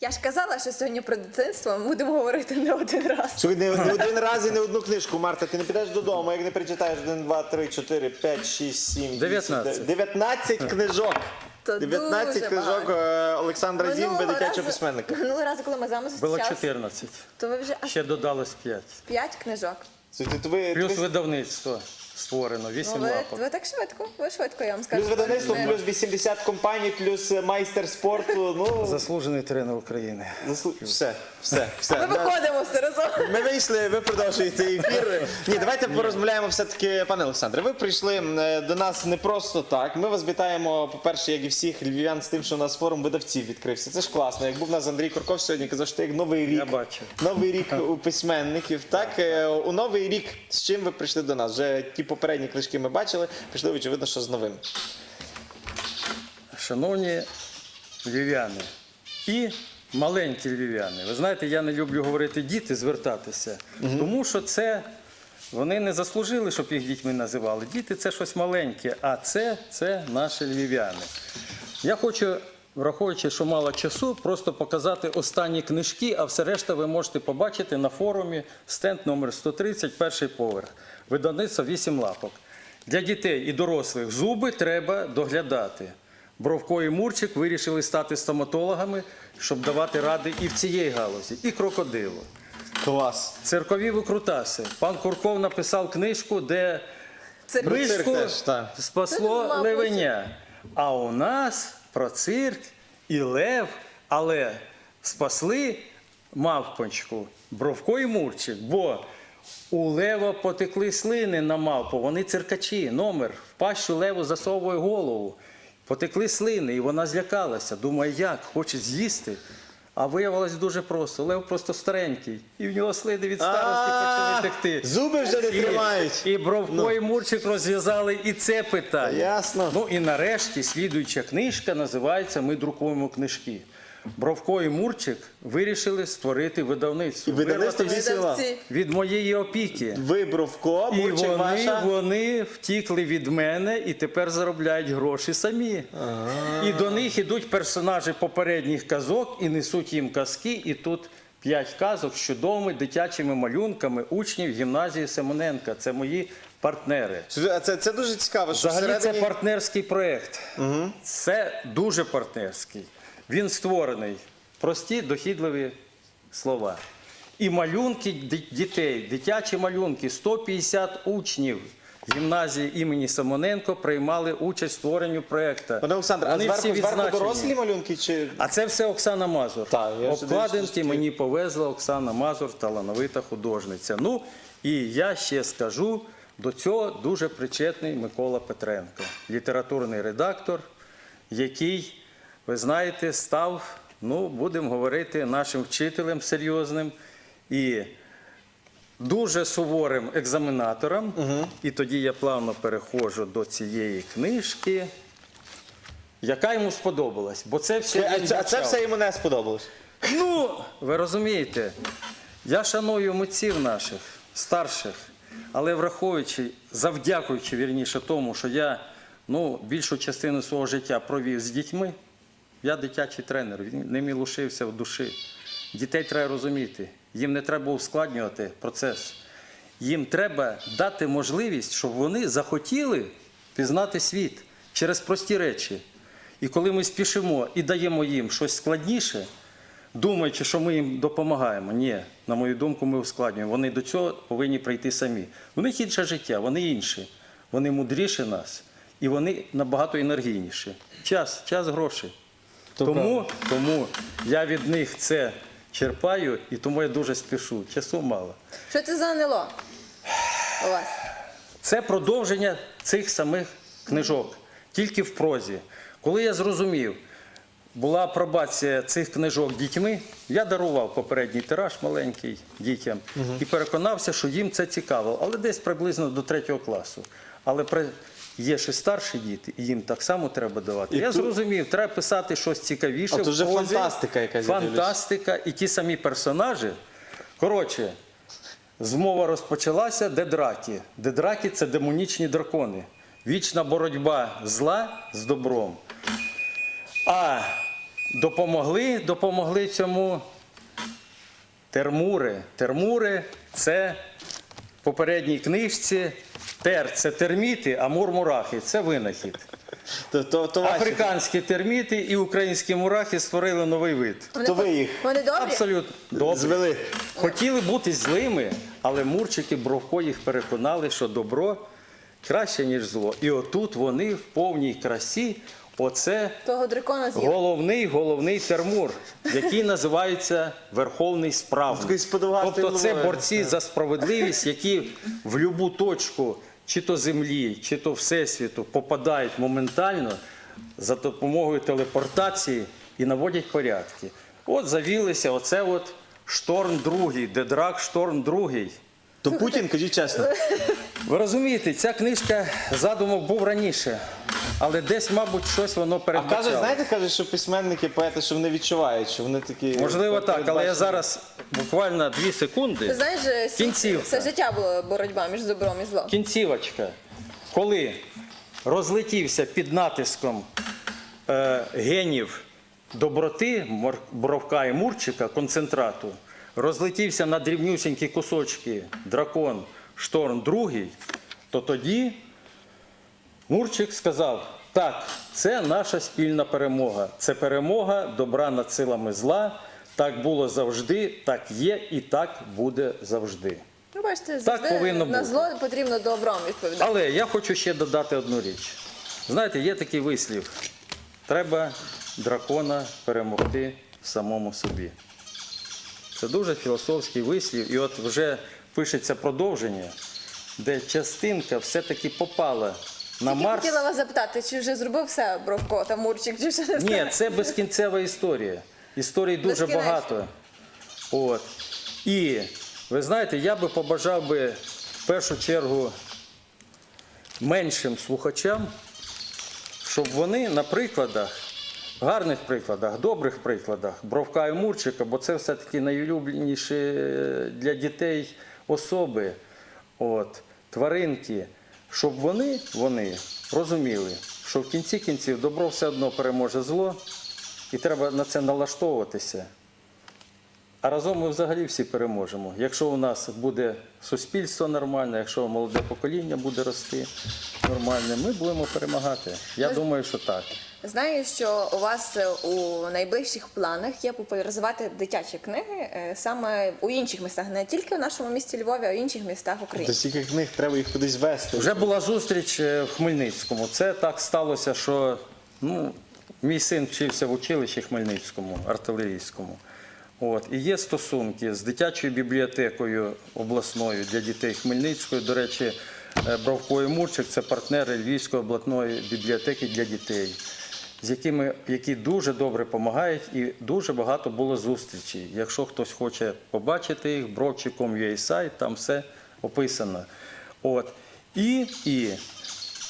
Я ж казала, що сьогодні про дитинство ми будемо говорити не один раз. Слухай, не, не один раз і не одну книжку, Марта, ти не підеш додому, як не прочитаєш 1, 2, 3, 4, 5, 6, 7, 8, 19. 19 книжок. То 19 дуже книжок багато. е, Олександра Зімби, Минулого дитячого разу- письменника. Минулого разу, коли ми з вами Було зустрічалися, 14. то ви вже аж Ще додалось 5. 5 книжок. Слухайте, то ви, Плюс ви- видавництво створено, Ну, 8 ви, лапок. ви так швидко, ви швидко, я вам скажу. плюс видавництво, плюс 80 компаній, плюс е, майстер спорту. Ну, Заслужений тренер України. заслу- все, все, все. Ми виходимо все разом. Ми вийшли, ви продовжуєте ефір. Ні, давайте порозмовляємо все-таки, пане Олександре. Ви прийшли е, до нас не просто так. Ми вас вітаємо, по-перше, як і всіх львів'ян, з тим, що у нас форум видавців відкрився. Це ж класно. Як був у нас Андрій Курков сьогодні, казав, що як новий рік. Я бачив. Новий рік у письменників. Так, е, у новий рік з чим ви прийшли до нас? Вже ті попередні книжки ми бачили, прийшли, очевидно, що з новим. Шановні львів'яни і маленькі львів'яни. Ви знаєте, я не люблю говорити діти, звертатися, тому що це вони не заслужили, щоб їх дітьми називали. Діти це щось маленьке, а це, це наші львів'яни. Я хочу, враховуючи, що мало часу, просто показати останні книжки, а все решта ви можете побачити на форумі стенд номер 130, перший поверх. Видавництво 8 лапок. Для дітей і дорослих зуби треба доглядати. Бровко і Мурчик вирішили стати стоматологами, щоб давати ради і в цій галузі, і крокодилу. Клас. Циркові викрутаси. Пан Курков написав книжку, де Це мишку теж, так. спасло левеня. А у нас про цирк і лев, але спасли мавпочку, Бровко і Мурчик, бо у лева потекли слини на мавпу, вони циркачі, номер, в пащу леву засовує голову. Потекли слини, і вона злякалася. Думає, як, хоче з'їсти. А виявилось дуже просто. Лев просто старенький, і в нього слини від старості почали текти. Зуби вже не І- тримають. І Бровко і Мурчик розв'язали і це питання. Ясно. Ну і нарешті слідуюча книжка називається Ми друкуємо книжки. Бровко і Мурчик вирішили створити видавництво. І видавництво вісіла. від моєї опіки. Ви Бровко, І Мурчик вони, ваша. вони втікли від мене і тепер заробляють гроші самі. І до них ідуть персонажі попередніх казок і несуть їм казки. І тут п'ять казок з чудовими дитячими малюнками учнів гімназії Семененка. Це мої партнери. Це, це дуже цікаво, що Взагалі це всередині... партнерський проєкт. Це дуже партнерський. Він створений. Прості, дохідливі слова. І малюнки дітей, дитячі малюнки, 150 учнів гімназії імені Самоненко приймали участь в створенні проєкту. Пане Олександр, а зверху, зверху дорослі малюнки чи А це все Оксана Мазур. Так, я Обкладинки дивлюсь, мені повезла Оксана Мазур, талановита художниця. Ну і я ще скажу, до цього дуже причетний Микола Петренко, літературний редактор, який, ви знаєте, став, ну, будемо говорити, нашим вчителем серйозним і дуже суворим екзаменатором. І тоді я плавно переходжу до цієї книжки. Яка йому сподобалась, бо це все а це, а це вивчав. все йому не сподобалось? Ну, ви розумієте, я шаную митців наших, старших, але враховуючи, завдякуючи вірніше тому, що я ну, більшу частину свого життя провів з дітьми, я дитячий тренер, він ними лишився в душі. Дітей треба розуміти, їм не треба ускладнювати процес. Їм треба дати можливість, щоб вони захотіли пізнати світ через прості речі. І коли ми спішимо і даємо їм щось складніше, думаючи, що ми їм допомагаємо. Ні, на мою думку, ми ускладнюємо. Вони до цього повинні прийти самі. У них інше життя, вони інші, вони мудріші нас і вони набагато енергійніші. Час, час грошей. Тому, тому я від них це черпаю і тому я дуже спішу. Часу мало. Що це за НЛО у вас? Це продовження цих самих книжок, тільки в прозі. Коли я зрозумів, була апробація цих книжок дітьми, я дарував попередній тираж маленький дітям і переконався, що їм це цікаво, але десь приблизно до третього класу. Але при- є ще старші діти, і їм так само треба давати. І я тут- зрозумів, треба писати щось цікавіше. А то вже прозі. фантастика якась. Фантастика і ті самі персонажі. Коротше, Змова розпочалася Дедракі. Дедракі це демонічні дракони. Вічна боротьба зла з добром. А допомогли, допомогли цьому термури. Термури це в попередній книжці. Тер це терміти, а мур-мурахи це винахід. То, то, то, ваші. Африканські терміти і українські мурахи створили новий вид. то ви їх Вони добрі? Абсолютно добре. звели. Хотіли бути злими, але Мурчик і Бровко їх переконали, що добро краще, ніж зло. І отут вони в повній красі. Оце Того дракона головний головний термур, який називається Верховний справник. Такий з подовгастою Тобто це головою. борці за справедливість, які в будь-яку точку, чи то землі, чи то всесвіту, попадають моментально за допомогою телепортації і наводять порядки. От завілися, оце от шторм другий, Дедрак шторм другий. То Путін, кажіть чесно. Ви розумієте, ця книжка задумок був раніше, але десь, мабуть, щось воно А передбачало. кажуть, знаєте, кажуть, що письменники, поети, що вони відчувають, що вони такі. Можливо, так, але я передбачені. зараз буквально дві Ти секунди. знаєш, світ- Кінцівка. все життя була боротьба між добром і злом. Кінцівочка, коли розлетівся під натиском е, генів доброти, Мор- Боровка і Мурчика, концентрату, розлетівся на дрібнюсінькі кусочки дракон Шторм другий, то тоді Мурчик сказав: так, це наша спільна перемога. Це перемога добра над силами зла. Так було завжди, так є і так буде завжди. Ну, бачите, завжди повинно на бути. зло потрібно добром відповідати. Але я хочу ще додати одну річ. Знаєте, є такий вислів: треба дракона перемогти самому собі. Це дуже філософський вислів, і от вже пишеться продовження, де частинка все-таки попала на Тільки Марс. хотіла вас запитати, чи вже зробив все Бровко та Мурчик, чи ще не все? Ні, це безкінцева історія. Історій дуже Безкінечно. багато. От. І ви знаєте, я би побажав би в першу чергу меншим слухачам, щоб вони на прикладах, гарних прикладах, добрих прикладах, Бровка і Мурчика, бо це все-таки найулюбленіші для дітей особи, от, тваринки, щоб вони, вони розуміли, що в кінці кінців добро все одно переможе зло, і треба на це налаштовуватися. А разом ми взагалі всі переможемо. Якщо у нас буде суспільство нормальне, якщо молоде покоління буде рости нормальне, ми будемо перемагати. Я думаю, що так. Знаю, що у вас е, у найближчих планах є популяризувати дитячі книги е, саме у інших містах, не тільки в нашому місті Львові, а й у інших містах До України. стільки книг треба їх кудись вести. Вже була зустріч е, в Хмельницькому. Це так сталося, що ну, мій син вчився в училищі Хмельницькому, артилерійському. От, і є стосунки з дитячою бібліотекою обласною для дітей Хмельницької. До речі, е, Бровко і Мурчик це партнери Львівської обласної бібліотеки для дітей, з якими які дуже добре допомагають, і дуже багато було зустрічей. Якщо хтось хоче побачити їх, бровчиком сайт, там все описано. От. І, і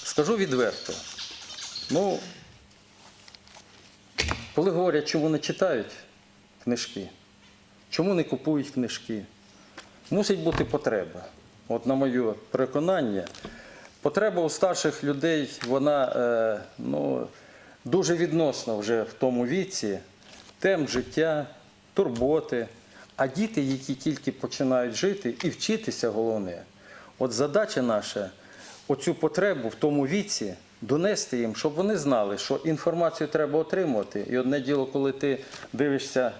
скажу відверто, ну, коли говорять, чому не читають книжки, чому не купують книжки, мусить бути потреба. От на моє переконання, потреба у старших людей, вона е, ну, дуже відносна вже в тому віці, тем життя, турботи. А діти, які тільки починають жити і вчитися, головне. От задача наша оцю потребу в тому віці донести їм, щоб вони знали, що інформацію треба отримувати. І одне діло, коли ти дивишся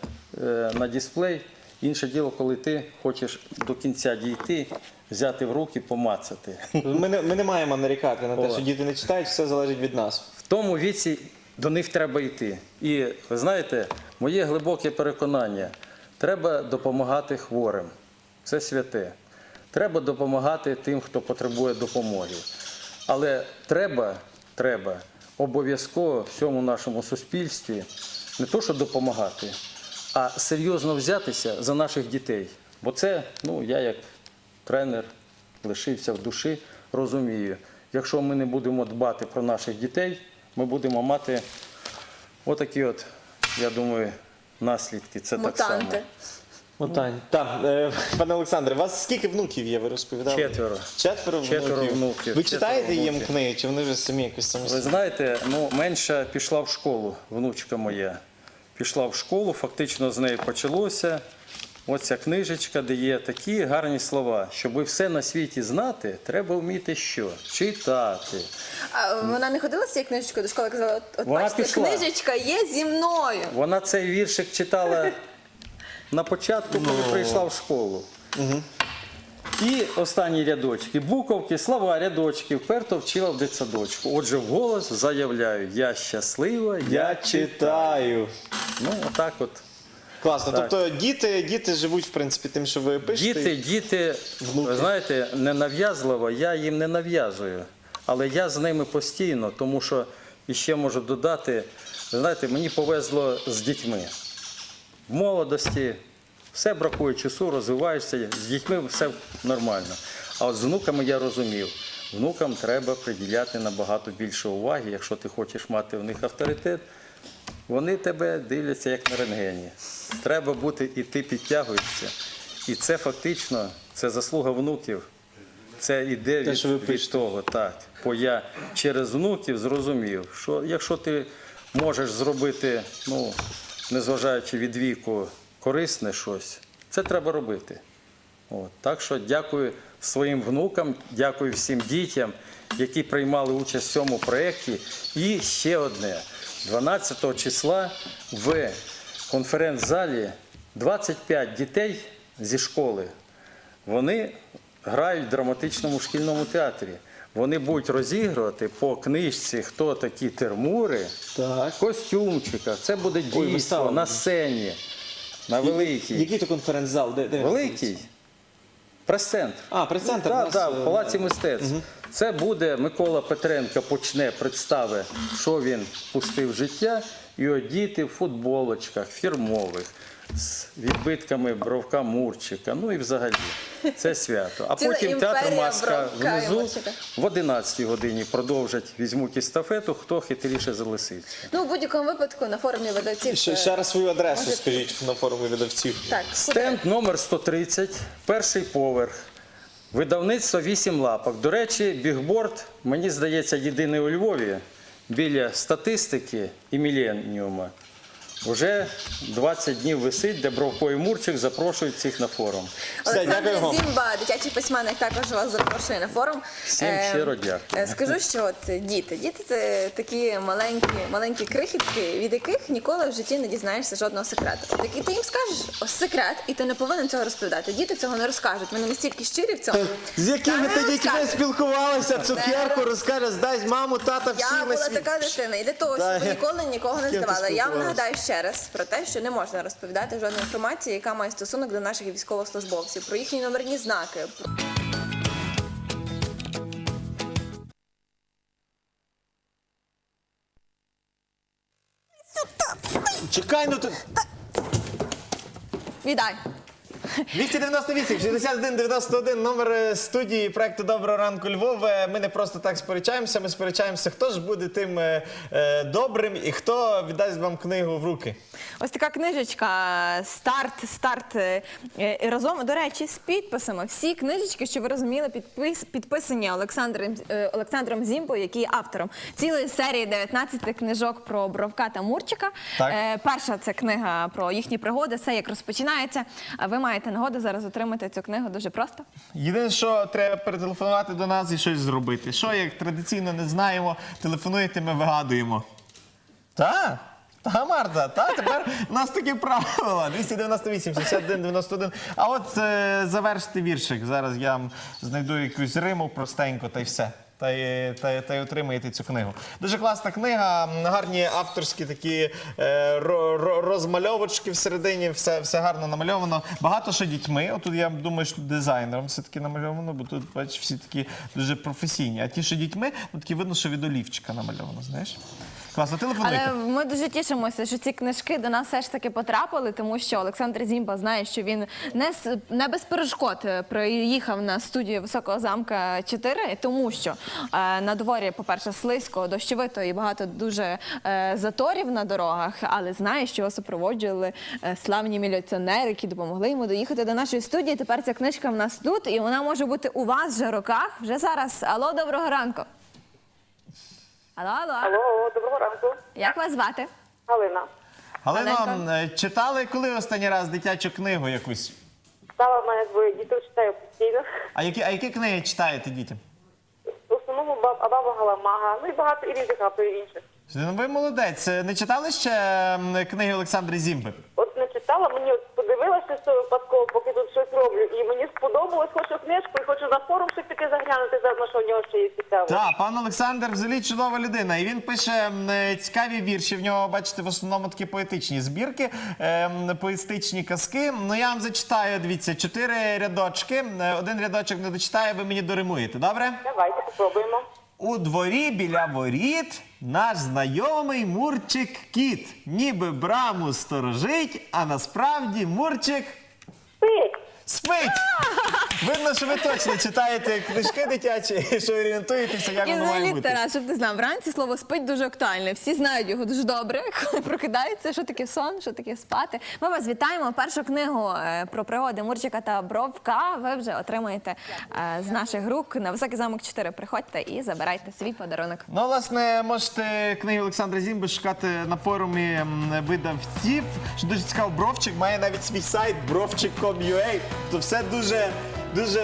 е, на дисплей, інше діло, коли ти хочеш до кінця дійти, взяти в руки, помацати. Ми не, ми не маємо нарікати на те, що діти не читають, все залежить від нас. Тому віці до них треба йти. І ви знаєте, моє глибоке переконання, треба допомагати хворим. Це святе. Треба допомагати тим, хто потребує допомоги. Але треба, треба обов'язково всьому нашому суспільстві не то, що допомагати, а серйозно взятися за наших дітей. Бо це, ну, я як тренер лишився в душі, розумію, якщо ми не будемо дбати про наших дітей, ми будемо мати отакі от, я думаю, наслідки. Це так само. Мутанти. Мотань. Так, е, пане Олександре, у вас скільки внуків є, ви розповідали? Четверо. Четверо, Четверо внуків. внуків, Ви четверо читаєте їм внуків. книги, чи вони вже самі якось Ви самостійно? знаєте, ну, менша пішла в школу, внучка моя. пішла в школу, фактично з неї почалося. Оця книжечка, де є такі гарні слова. Щоб все на світі знати, треба вміти що? Читати. А вона не ходила з цією книжечкою до школи, казала, от, от Вона бачите, пішла. книжечка є зі мною. Вона цей віршик читала на початку, коли прийшла в школу. І останні рядочки. Буковки, слова, рядочки вперто вчила в дитсадочку. Отже, вголос заявляю, я щаслива, я Я читаю. ну отак от. Класно. Так. Тобто діти, діти живуть, в принципі, тим, що ви пишете. Діти, діти, Внуки. ви знаєте, не нав'язливо, я їм не нав'язую. Але я з ними постійно, тому що іще можу додати, знаєте, мені повезло з дітьми. В молодості все бракує часу, розвиваєшся, з дітьми все нормально. А от з внуками я розумів, внукам треба приділяти набагато більше уваги, якщо ти хочеш мати в них авторитет. Вони тебе дивляться як на рентгені. Треба бути і ти підтягуєшся. І це фактично це заслуга внуків. Це іде Те, від, ви від того. Так. Бо я через внуків зрозумів, що якщо ти можеш зробити, ну, незважаючи від віку, корисне щось, це треба робити. От. Так що дякую своїм внукам, дякую всім дітям, які приймали участь в цьому проєкті. І ще одне: 12 числа в конференц-залі 25 дітей зі школи. Вони грають в драматичному шкільному театрі. Вони будуть розігрувати по книжці, хто такі термури, Так. костюмчика. Це буде дійство буде. на сцені, на великій. Який то конференц-зал? Де, де? Великий прес-центр. А, прес-центр. Так, нас, так, е, в Палаці мистецтв. Це буде Микола Петренко почне представи, що він пустив в життя, і одіти діти в футболочках фірмових. З відбитками бровка Мурчика, ну і взагалі це свято. А Ціла потім театр імперія маска Бровка і внизу Мурчика. в 11 годині продовжать, візьмуть естафету, хто хитріше за лисицю. Ну, в будь-якому випадку на форумі видавців. Ще, е, ще раз свою адресу Може- скажіть на форумі видавців. Так, Стенд номер 130, перший поверх. Видавництво 8 лапок. До речі, бігборд, мені здається, єдиний у Львові біля статистики і міленіума. Вже 20 днів висить, де Бровко і Мурчик запрошують всіх на форум. Все, Олександр дякую вам. Зімба, дитячий письменник, також вас запрошує на форум. Всім Е, щиро дякую. е, Скажу, що от діти. Діти це такі маленькі, маленькі крихітки, від яких ніколи в житті не дізнаєшся жодного секрету. От який ти їм скажеш ось секрет, і ти не повинен цього розповідати. Діти цього не розкажуть. Вони настільки щирі в цьому. З якими Та ти не дітьми розкажуть. спілкувалися, цукерку розкажеш, здай маму, тата, всі Я на була світ. така дитина, і для того, щоб ніколи нікого не з ким ти здавала. Я вам спілкувалась? нагадаю ще раз про те, що не можна розповідати жодної інформації, яка має стосунок до наших військовослужбовців, про їхні номерні знаки. Чекай, ну тут. Віддай. 298 61 91 номер е, студії проекту Доброго ранку Львов. Ми не просто так сперечаємося. Ми сперечаємося, хто ж буде тим е, е, добрим і хто віддасть вам книгу в руки. Ось така книжечка старт, старт е, е, разом. До речі, з підписами. Всі книжечки, що ви розуміли, підпис, підписані Олександром, е, Олександром Зімбо, який є автором цілої серії 19 книжок про Бровка та Мурчика. Е, Перша це книга про їхні пригоди, все як розпочинається. Ви маєте нагоду зараз отримати цю книгу дуже просто. Єдине, що треба перетелефонувати до нас і щось зробити. Що, як традиційно не знаємо, телефонуєте, ми вигадуємо. Так? Та, Марта, та тепер у нас такі правила. 298, 61, 91. А от е, завершити віршик. Зараз я знайду якусь риму простенько та й все. Та й, та, та й отримаєте цю книгу. Дуже класна книга, гарні авторські такі е, ро, ро- розмальовочки всередині, все, все гарно намальовано. Багато що дітьми. Отут я думаю, що дизайнером все таки намальовано, бо тут, бачиш, всі такі дуже професійні. А ті, що дітьми, ну такі видно, що від олівчика намальовано, знаєш? Класно, телефонуйте. Але ми дуже тішимося, що ці книжки до нас все ж таки потрапили, тому що Олександр Зімба знає, що він не з не без перешкод е, приїхав на студію Високого замка 4, тому що е, на дворі, по-перше, слизько, дощовито і багато дуже е, заторів на дорогах, але знає, що його супроводжували е, славні міліціонери, які допомогли йому доїхати до нашої студії. Тепер ця книжка в нас тут, і вона може бути у вас вже руках вже зараз. Алло, доброго ранку. Алло, алло. Алло, доброго ранку. Як вас звати? Галина. Галино, Ганенко? е, читали коли останній раз дитячу книгу якусь? Стала в мене двоє дітей, читаю постійно. А які, а які книги читаєте дітям? В основному баб, а баба Галамага, ну і багато і різних авторів інших. Ну, ви молодець. Е, Не читали ще м, книги Олександри Зімби? От читала, мені от подивилася що випадково, поки тут щось роблю, і мені сподобалось, хочу книжку і хочу на форум щось таке заглянути, заодно, що в нього ще є цікаво. Так, пан Олександр взагалі чудова людина. І він пише е, цікаві вірші. В нього, бачите, в основному такі поетичні збірки, ем, поетичні казки. Ну я вам зачитаю, дивіться, чотири рядочки. Е, Один рядочок не дочитаю, ви мені доримуєте, добре? Давайте попробуємо. У дворі біля воріт наш знайомий Мурчик кіт. Ніби браму сторожить, а насправді Мурчик Спить! спить. Видно, що ви точно читаєте книжки дитячі, що орієнтуєтеся, як І воно має взагалі, бути. Тарас, щоб ти знав, вранці слово спить дуже актуальне. Всі знають його дуже добре, коли прокидаються, що таке сон, що таке спати. Ми вас вітаємо. Першу книгу е, про пригоди Мурчика та Бровка ви вже отримаєте е, з наших рук на високий замок 4. Приходьте і забирайте свій подарунок. Ну, власне, можете книги Олександра Зімби шукати на форумі м, видавців. Що дуже цікаво, Бровчик має навіть свій сайт brovchik.com.ua. То все дуже, дуже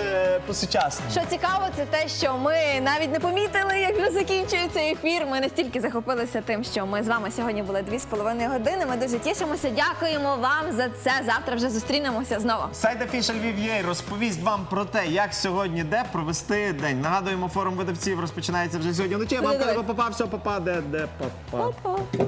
по-сучасному. Що цікаво, це те, що ми навіть не помітили, як вже закінчується ефір. Ми настільки захопилися тим, що ми з вами сьогодні були дві з половиною години. Ми дуже тішимося. Дякуємо вам за це. Завтра вже зустрінемося знову. Сайт Official VVA розповість вам про те, як сьогодні де провести день. Нагадуємо, форум видавців розпочинається вже сьогодні вночі. Вам коли попав, все попаде, де попав. Па-па.